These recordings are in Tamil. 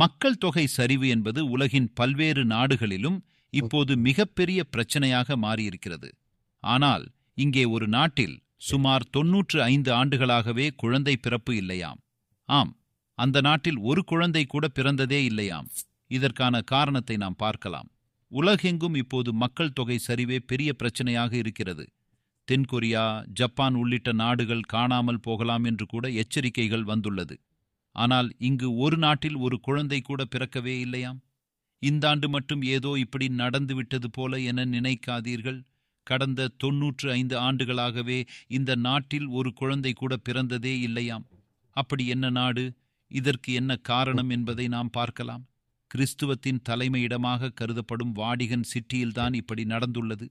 மக்கள் தொகை சரிவு என்பது உலகின் பல்வேறு நாடுகளிலும் இப்போது மிகப்பெரிய பிரச்சனையாக மாறியிருக்கிறது. ஆனால் இங்கே ஒரு நாட்டில் சுமார் தொன்னூற்று ஐந்து ஆண்டுகளாகவே குழந்தை பிறப்பு இல்லையாம். ஆம் அந்த நாட்டில் ஒரு குழந்தை கூட பிறந்ததே இல்லையாம். இதற்கான காரணத்தை நாம் பார்க்கலாம். உலகெங்கும் இப்போது மக்கள் தொகை சரிவே பெரிய பிரச்சனையாக இருக்கிறது. தென்கொரியா ஜப்பான் உள்ளிட்ட நாடுகள் காணாமல் போகலாம் என்று கூட எச்சரிக்கைகள் வந்துள்ளது. ஆனால் இங்கு ஒரு நாட்டில் ஒரு குழந்தை கூட பிறக்கவே இல்லையாம்? இந்த ஆண்டு மட்டும் ஏதோ இப்படி நடந்துவிட்டது போல என நினைக்காதீர்கள். கடந்த தொன்னூற்று ஐந்து ஆண்டுகளாகவே இந்த நாட்டில் ஒரு குழந்தை கூட பிறந்ததே இல்லையாம். அப்படி என்ன நாடு? இதற்கு என்ன காரணம் என்பதை நாம் பார்க்கலாம். கிறிஸ்துவத்தின் தலைமையிடமாக கருதப்படும் வாடிகன் சிட்டியில்தான் இப்படி நடந்துள்ளது.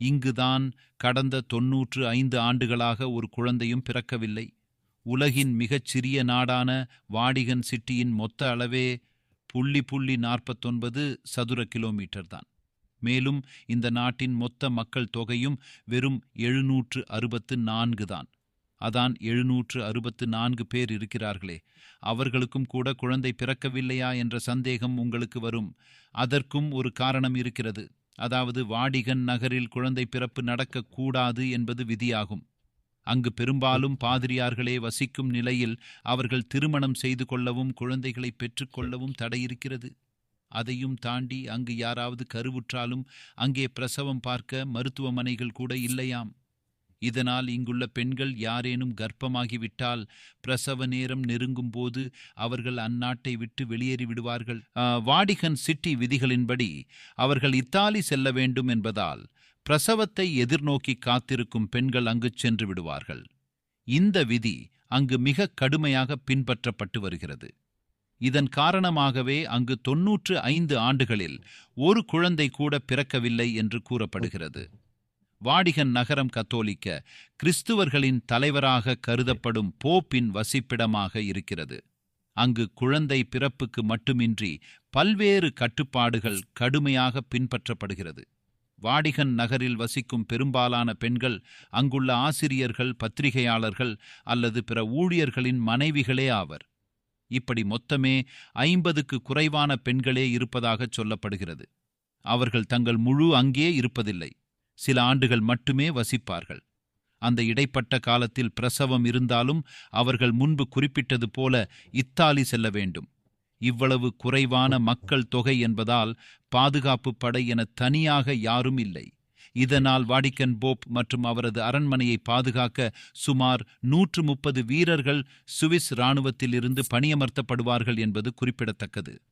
இங்குதான் கடந்த தொன்னூற்று ஐந்து ஆண்டுகளாக ஒரு குழந்தையும் பிறக்கவில்லை. உலகின் மிகச் சிறிய நாடான வாடிகன் சிட்டியின் மொத்த அளவே புள்ளி புள்ளி நாற்பத்தொன்பது சதுர கிலோமீட்டர் தான். மேலும் இந்த நாட்டின் மொத்த மக்கள் தொகையும் வெறும் எழுநூற்று அறுபத்து நான்கு தான். அதான் எழுநூற்று அறுபத்து நான்கு பேர் இருக்கிறார்களே. அவர்களுக்கும் கூட குழந்தை பிறக்கவில்லையா என்ற சந்தேகம் உங்களுக்கு வரும். அதற்கும் ஒரு காரணம் இருக்கிறது. அதாவது வாடிகன் நகரில் குழந்தை பிறப்பு நடக்கக்கூடாது என்பது விதியாகும். அங்கு பெரும்பாலும் பாதிரியார்களே வசிக்கும் நிலையில் அவர்கள் திருமணம் செய்து கொள்ளவும் குழந்தைகளை பெற்றுக்கொள்ளவும் தடை இருக்கிறது அதையும் தாண்டி அங்கு யாராவது கருவுற்றாலும் அங்கே பிரசவம் பார்க்க மருத்துவமனைகள் கூட இல்லையாம். இதனால் இங்குள்ள பெண்கள் யாரேனும் கர்ப்பமாகிவிட்டால் பிரசவ நேரம் நெருங்கும் போது அவர்கள் அந்நாட்டை விட்டு வெளியேறி விடுவார்கள். வாடிகன் சிட்டி விதிகளின்படி அவர்கள் இத்தாலி செல்ல வேண்டும் என்பதால் பிரசவத்தை எதிர்நோக்கி காத்திருக்கும் பெண்கள் அங்கு சென்று விடுவார்கள். இந்த விதி அங்கு மிக கடுமையாக பின்பற்றப்பட்டு வருகிறது. இதன் காரணமாகவே அங்கு தொன்னூற்று ஐந்து ஆண்டுகளில் ஒரு குழந்தை கூட பிறக்கவில்லை என்று கூறப்படுகிறது. வாடிகன் நகரம் கத்தோலிக்க கிறிஸ்துவர்களின் தலைவராக கருதப்படும் போப்பின் வசிப்பிடமாக இருக்கிறது. அங்கு குழந்தை பிறப்புக்கு மட்டுமின்றி பல்வேறு கட்டுப்பாடுகள் கடுமையாக பின்பற்றப்படுகிறது. வாடிகன் நகரில் வசிக்கும் பெரும்பாலான பெண்கள் அங்குள்ள ஆசிரியர்கள் பத்திரிகையாளர்கள் அல்லது பிற ஊழியர்களின் மனைவிகளே ஆவர். இப்படி மொத்தமே ஐம்பதுக்கு குறைவான பெண்களே இருப்பதாகச் சொல்லப்படுகிறது. அவர்கள் தங்கள் முழு அங்கே இருப்பதில்லை. சில ஆண்டுகள் மட்டுமே வசிப்பார்கள். அந்த இடைப்பட்ட காலத்தில் பிரசவம் இருந்தாலும் அவர்கள் முன்பு குறிப்பிட்டது போல இத்தாலி செல்ல வேண்டும். இவ்வளவு குறைவான மக்கள் தொகை என்பதால் பாதுகாப்பு படை என தனியாக யாரும் இல்லை. இதனால் வாடிக்கன் போப் மற்றும் அவரது அரண்மனையை பாதுகாக்க சுமார் நூற்று முப்பது வீரர்கள் சுவிஸ் இராணுவத்தில் இருந்து பணியமர்த்தப்படுவார்கள் என்பது குறிப்பிடத்தக்கது.